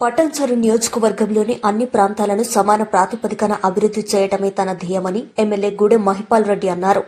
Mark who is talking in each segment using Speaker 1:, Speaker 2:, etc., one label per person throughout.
Speaker 1: పట్టణచెరు నియోజకవర్గంలోని అన్ని ప్రాంతాలను సమాన ప్రాతిపదికన అభివృద్ధి చేయడమే తన ధ్యేయమని ఎమ్మెల్యే గూడెం మహిపాల్ రెడ్డి అన్నారు.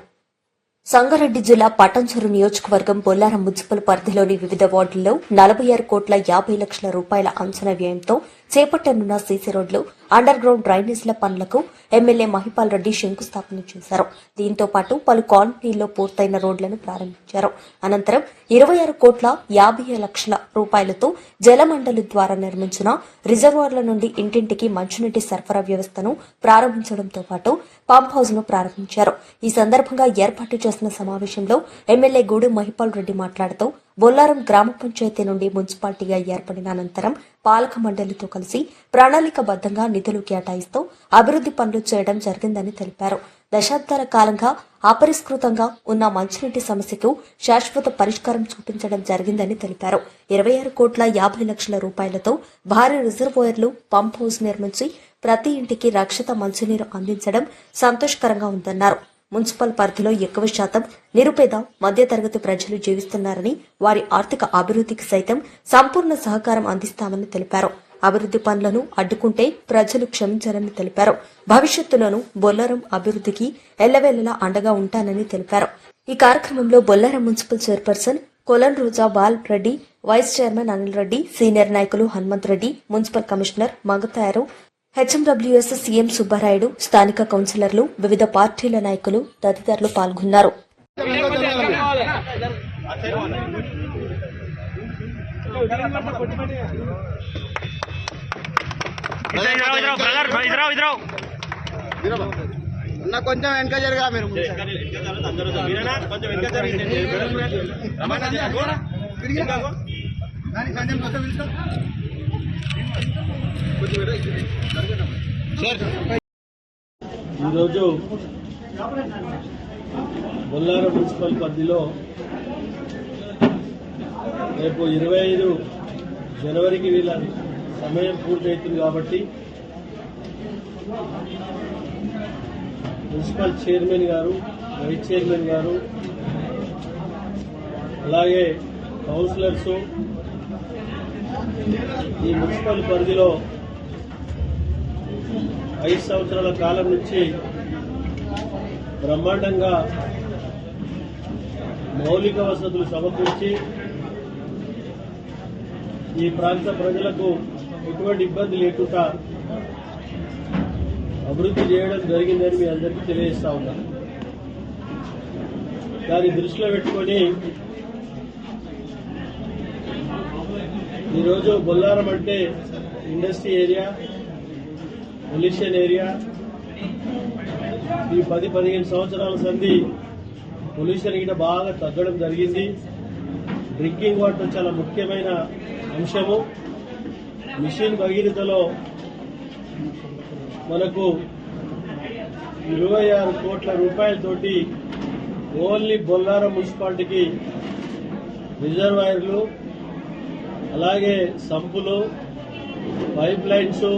Speaker 1: సంగారెడ్డి జిల్లా పట్టంచెరు నియోజకవర్గం బొల్లారం మున్సిపల్ పరిధిలోని వివిధ వార్డుల్లో నలభై ఆరు కోట్ల యాభై లక్షల రూపాయల అంచనా వ్యయంతో చేపట్టనున్న సీసీ రోడ్లు అండర్ గ్రౌండ్ డ్రైనేజీల పనులకు ఎమ్మెల్యే మహిపాల్ రెడ్డి శంకుస్థాపన చేశారు. దీంతో పాటు పలు కాలనీల్లో పూర్తయిన రోడ్లను ప్రారంభించారు. అనంతరం ఇరవై ఆరు కోట్ల యాభై లక్షల రూపాయలతో జలమండలి ద్వారా నిర్మించిన రిజర్వాయర్ల నుండి ఇంటింటికి మంచినీటి సరఫరా వ్యవస్థను ప్రారంభించడంతో పాటు పంప్ హౌస్ను ప్రారంభించారు. ఈ సందర్భంగా ఏర్పాటు చేసిన సమావేశంలో ఎమ్మెల్యే గూడెం మహిపాల్ రెడ్డి మాట్లాడుతూ బొల్లారం గ్రామ పంచాయతీ నుండి మున్సిపాలిటీగా ఏర్పడిన అనంతరం పాలక మండలితో కలిసి ప్రణాళికబద్ధంగా నిధులు కేటాయిస్తూ అభివృద్ధి పనులు చేయడం జరిగిందని తెలిపారు. దశాబ్దాల కాలంగా అపరిష్కృతంగా ఉన్న మంచినీటి సమస్యకు శాశ్వత పరిష్కారం చూపించడం జరిగిందని తెలిపారు. ఇరవై ఆరు కోట్ల యాభై లక్షల రూపాయలతో భారీ రిజర్వాయర్లు పంప్ హౌస్ నిర్మించి ప్రతి ఇంటికి రక్షిత మంచినీరు అందించడం సంతోషకరంగా ఉందన్నారు. మున్సిపల్ పరిధిలో ఎక్కువ శాతం నిరుపేద మధ్యతరగతి ప్రజలు జీవిస్తున్నారని వారి ఆర్థిక అభివృద్ధికి సైతం సంపూర్ణ సహకారం అందిస్తామని తెలిపారు. అభివృద్ధి పనులను అడ్డుకుంటే ప్రజలు క్షమించారని తెలిపారు. భవిష్యత్తులోనూ బొల్లారం అభివృద్ధికి ఎల్లవేళలా అండగా ఉంటానని తెలిపారు. ఈ కార్యక్రమంలో Bollaram municipal chairperson Kolan Roja Bal Reddy vice chairman Anil Reddy senior నాయకులు Hanumanth Reddy municipal commissioner Magatayaru HMWS CM Subbarayudu స్థానిక కౌన్సిలర్లు వివిధ పార్టీల నాయకులు తదితరులు పాల్గొన్నారు.
Speaker 2: అన్న కొంచెం వెనక జరగా మీరు
Speaker 3: ఈరోజు బొల్లారం మున్సిపల్ పరిధిలో రేపు ఇరవై ఐదు జనవరికి వీళ్ళ సమయం పూర్తవుతుంది కాబట్టి మున్సిపల్ చైర్మన్ గారు వైస్ చైర్మన్ గారు అలాగే కౌన్సిలర్స్ ఈ మున్సిపల్ పరిధిలో ఐదు సంవత్సరాల కాలం నుంచి బ్రహ్మాండంగా మౌలిక వసతులు సమకూర్చి ఈ ప్రాంత ప్రజలకు ఎటువంటి ఇబ్బంది లేకుండా అభివృద్ధి చేయడం జరిగిందని మీ అందరికీ తెలియజేస్తా ఉన్నాను దాన్ని దృష్టిలో పెట్టుకొని ఈరోజు బొల్లారం అంటే ఇండస్ట్రీ ఏరియా పొల్యూషన్ ఏరియా. ఈ పది పదిహేను సంవత్సరాల సంధి పొల్యూషన్ గిట బాగా తగ్గడం జరిగింది. డ్రింకింగ్ వాటర్ చాలా ముఖ్యమైన అంశము. మిషన్ భగీరథలో మనకు ఇరవై ఆరు కోట్ల రూపాయలతోటి ఓన్లీ బొల్లారం మున్సిపాలిటీకి రిజర్వాయర్లు అలాగే సంపులు పైప్ లైన్స్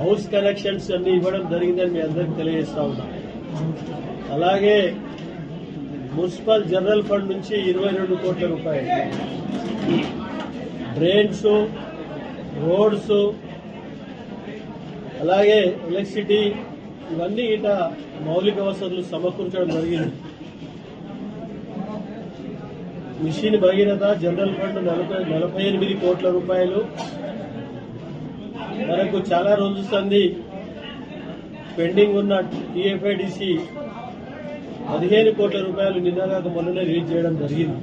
Speaker 3: హౌస్ కనెక్షన్స్ అన్ని ఇవ్వడం జరిగిందని మీ అందరికి తెలియజేస్తా ఉన్నా. అలాగే మున్సిపల్ జనరల్ ఫండ్ నుంచి ఇరవై రెండు కోట్ల రూపాయలు. డ్రైన్స్ రోడ్స్ అలాగే ఎలక్ట్రిసిటీ ఇవన్నీ ఇట మౌలిక వసతులు సమకూర్చడం జరిగింది. మిషన్ భగీరథ జనరల్ ఫండ్ నలభై నలభై ఎనిమిది కోట్ల రూపాయలు. మనకు చాలా రోజుస్తుంది పెండింగ్ ఉన్న టీఎఫ్ఐడిసి పదిహేను కోట్ల రూపాయలు నిన్నగాక మొన్ననే రిలీజ్ చేయడం జరిగింది.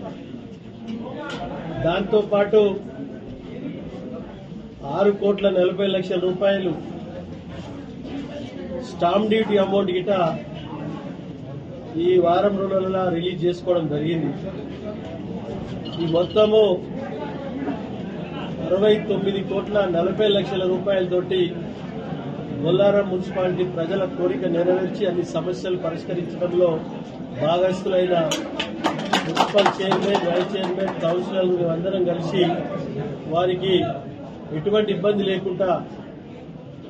Speaker 3: దాంతోపాటు ఆరు కోట్ల నలభై లక్షల రూపాయలు స్టాంప్ డ్యూటీ అమౌంట్ గిట ఈ వారం రోజులలో రిలీజ్ చేసుకోవడం జరిగింది. ఈ మొత్తము అరవై తొమ్మిది కోట్ల నలభై లక్షల రూపాయలతోటి బొల్లారం మున్సిపాలిటీ ప్రజల కోరిక నెరవేర్చి అన్ని సమస్యలు పరిష్కరించడంలో భాగస్థులైన మున్సిపల్ చైర్మన్ వైస్ చైర్మన్ కౌన్సిలర్లు అందరం కలిసి వారికి ఎటువంటి ఇబ్బంది లేకుండా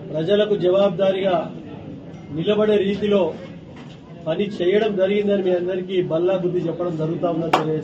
Speaker 3: ప్రజలకు జవాబుదారీగా నిలబడే రీతిలో పని చేయడం జరిగిందని మీ అందరికీ బల్లా బుద్ధి చెప్పడం జరుగుతా ఉందని